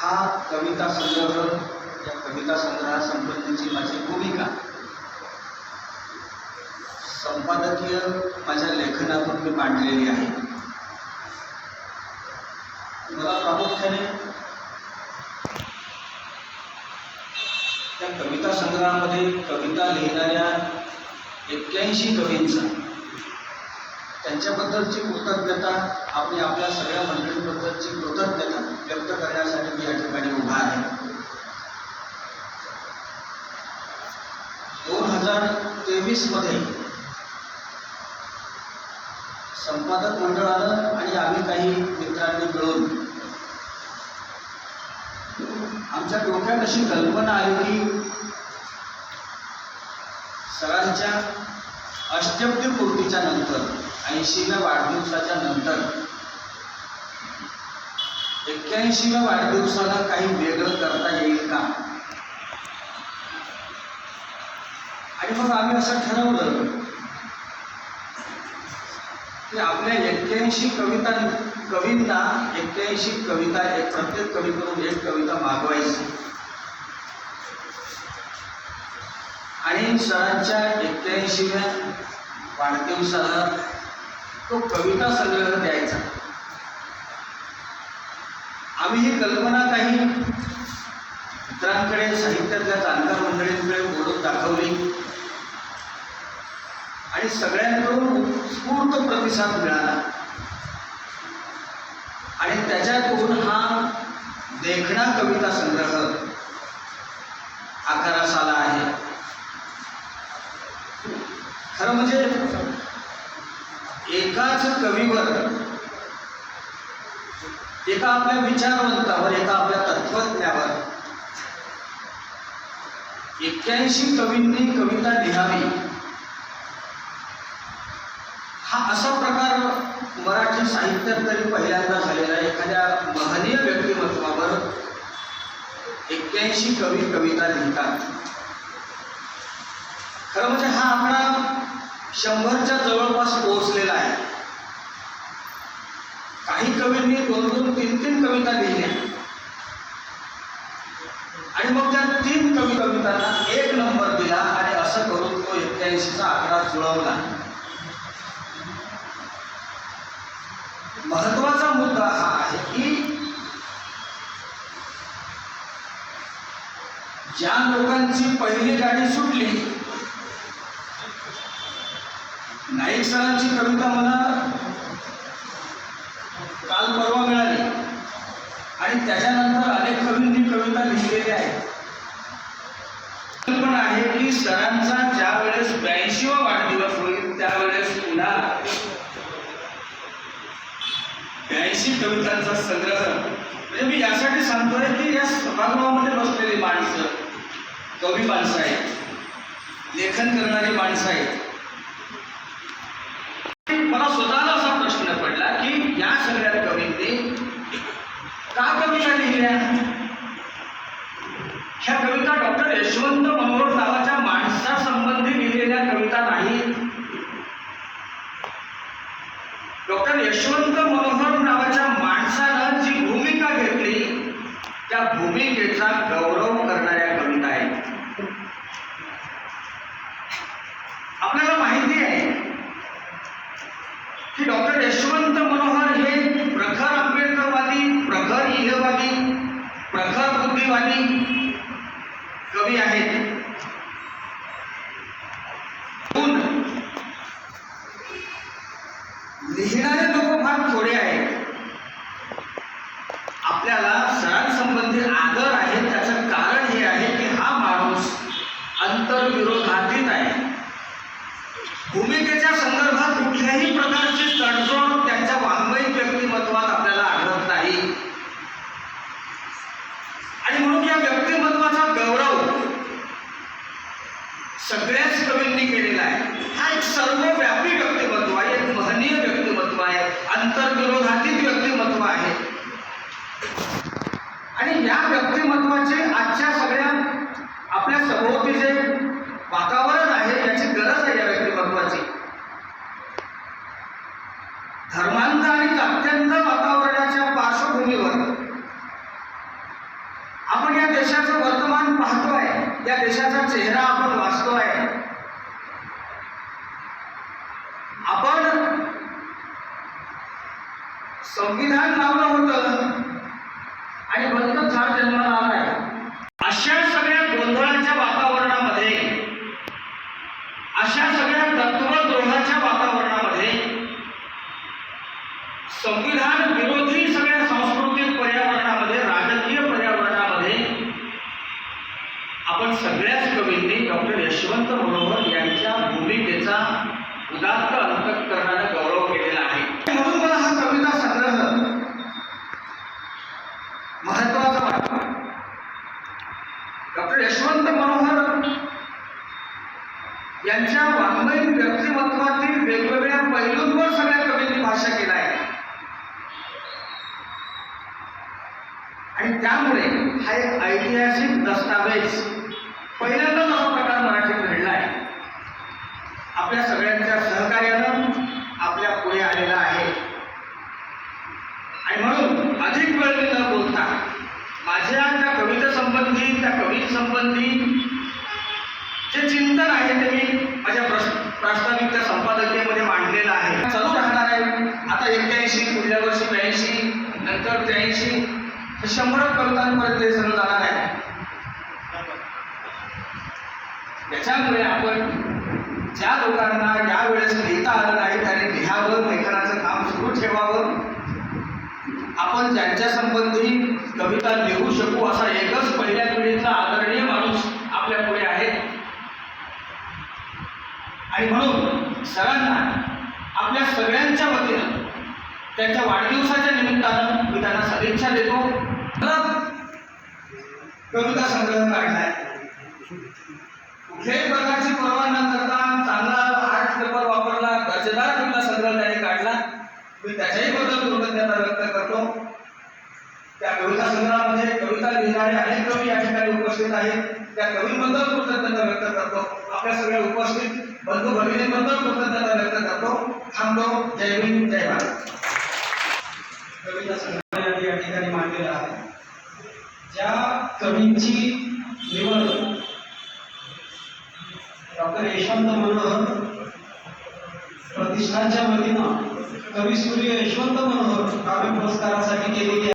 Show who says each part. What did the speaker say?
Speaker 1: हा कविता संग्रह या कविता संग्रहासंबंधीची माझी भूमिका. संपादकीय माझ्या लेखनातून मी मांडलेली आहे. मला प्रामुख्याने त्या कविता संग्रहामध्ये कविता लिहिणाऱ्या एक्क्याऐंशी कवींचा त्यांच्याबद्दलची कृतज्ञता आपली आपल्या सगळ्या मंडळींबद्दलची कृतज्ञता व्यक्त करण्यासाठी मी या ठिकाणी उभा आहे. दोन हजार तेवीसमध्ये संपादक मंडळानं आणि आम्ही काही मित्रांनी मिळून आमच्या डोक्यात अशी कल्पना आली की सरांच्या अष्टब्दी पूर्तीच्या नंतर ऐंशीव्या वाढदिवसाच्या नंतर त्याशिवाय वाढदिवसाला काही वेगळं करता येईल का? आणि मग आम्ही असं ठरवलं की आपल्या एक्क्याऐंशी कविता कवींना एक्क्याऐंशी कविता एक प्रत्येक कवीकडून एक कविता मागवायची. आणि सरांच्या एक्क्याऐंशीव्या वाढदिवसाला तो कविता संग्रह द्यायचा. आम्ही ही कल्पना काही मित्रांकडे साहित्यातल्या जाणकार मंडळींकडे बोलून दाखवली. आणि सगळ्यांकडून उत्स्फूर्त प्रतिसाद मिळाला. आणि त्याच्यातून हा देखणा कविता संग्रह आकारास आला आहे. खरं म्हणजे एकाच कवीवर एका आपल्या विचारवंतावर एका आपल्या तत्वज्ञावर एक्क्याऐंशी कवींनी कविता लिहावी. हा असा प्रकार मराठी साहित्यात तरी पहिल्यांदा झालेला आहे. एखाद्या महनीय व्यक्तिमत्वावर एक्क्याऐंशी कवी कविता लिहितात. खरं म्हणजे हा आकडा शंभरच्या जवळपास पोहोचलेला आहे काही कवींनी दोन दोन तीन तीन कविता लिहिल्या आणि मग त्या त्यांना एक नंबर दिला आणि असं करून तो एक्क्याऐंशीचा आकडा जुळवला. महत्त्वाचा मुद्दा हा आहे की ज्या लोकांची पहिली गाडी सुटली नाईक सरांची कविता मला काल परवा मिळाली. आणि त्याच्यानंतर अनेक कवींनी कविता लिहिलेल्या आहेत. आहे की सरांचा ज्या वेळेस ब्याऐंशीवा वाढदिवस होईल त्यावेळेस पुन्हा ब्याऐंशी कवितांचा संग्रह म्हणजे मी यासाठी सांगतोय की या सभागृहामध्ये बसलेली माणसं कवी माणसं आहेत लेखन करणारी माणसं आहेत मला स्वतःला असा प्रश्न पडला की या सगळ्या कवींनी का कविता लिहिल्या ह्या कविता डॉक्टर यशवंत मनोहर नावाच्या माणसासंबंधी लिहिलेल्या कविता नाहीत डॉक्टर यशवंत मनोहर नावाच्या माणसानं जी भूमिका घेतली त्या भूमिकेचा गौरव करणाऱ्या कविता आहेत. आपल्याला माहिती आहे की डॉक्टर यशवंत मनोहर हे प्रखर आंबेडकरवादी प्रखर इहवादी प्रखर बुद्धिवादी कवी आहेत. सगळ्याच कवींनी केलेला आहे. हा एक सर्वव्यापी व्यक्तिमत्व आहे एक महनीय व्यक्तिमत्व आहे अंतर्विरोधातीत व्यक्तिमत्व आहे. आणि या व्यक्तिमत्वाचे आजच्या सगळ्या आपल्या सभोवती जे चेहरा आपण वाचतोय. आपण संविधान लावलं होतं आणि बंद झाड जन्माला आलाय. अशा सगळ्याच कवींनी डॉक्टर यशवंत मनोहर यांच्या भूमिकेचा उदात्त अंतकरणाने गौरव केलेला आहे. म्हणून मला हा कविता संग्रह महत्त्वाचा वाटतो डॉक्टर यशवंत मनोहर यांच्या वाङ्मयीन व्यक्तिमत्वातील वेगवेगळ्या पैलूंवर सगळ्या कवींनी भाषा केला आहे. आणि त्यामुळे हा एक ऐतिहासिक दस्तावेज पहिल्यांदाच असा प्रकार मराठीत घडला आहे. आपल्या सगळ्यांच्या सहकार्यानं आपल्या पुढे आलेला आहे. आणि म्हणून अधिक वेळ न बोलता माझ्या त्या कवितेसंबंधी त्या कवींसंबंधी जे चिंतन आहे ते मी माझ्या प्रास्ताविक त्या संपादकीयमध्ये मांडलेलं आहे. चालू राहणार आहे. आता एक्क्याऐंशी पुढल्या वर्षी ब्याऐंशी नंतर त्र्याऐंशी हे शंभर कवितांपर्यंत हे सगळं जाणार आहे. त्याच्यामुळे आपण ज्या लोकांना या वेळेस लिहिता आलं नाही त्यांनी लिहावं लेखनाचं काम सुरू ठेवावं. आपण ज्यांच्या संबंधी कविता लिहू शकू असा एकच पहिल्या पिढीतला आदरणीय माणूस आपल्या पुढे आहे. आणि म्हणून सरांना आपल्या सगळ्यांच्या वतीनं त्यांच्या वाढदिवसाच्या निमित्तानं मी त्यांना सदिच्छा देतो. कविता संग्रह काढलाय. कुठल्याही प्रकारची परवा न करता चांगला आर्ट पेपर वापरला दर्जेदार कविता संग्रह त्याने काढला. मी त्याच्याही बद्दल कृतज्ञता व्यक्त करतो. त्या कविता संग्रहामध्ये कविता लिहिणारे अनेक कवी या ठिकाणी उपस्थित आहेत. त्या कवींबद्दल कृतज्ञता व्यक्त करतो. आपल्या सगळ्या उपस्थित बंधू भगिनींबद्दल कृतज्ञता व्यक्त करतो. थांबतो. जय भीम जय भारत.
Speaker 2: कविता संग्रह या ठिकाणी मांडलेला आहे. ज्या कवींची निवड डॉक्टर यशवंत मनोहर. प्रतिष्ठानच्या वतीनं कविसूर्य यशवंत मनोहर काव्य पुरस्कारासाठी केलेली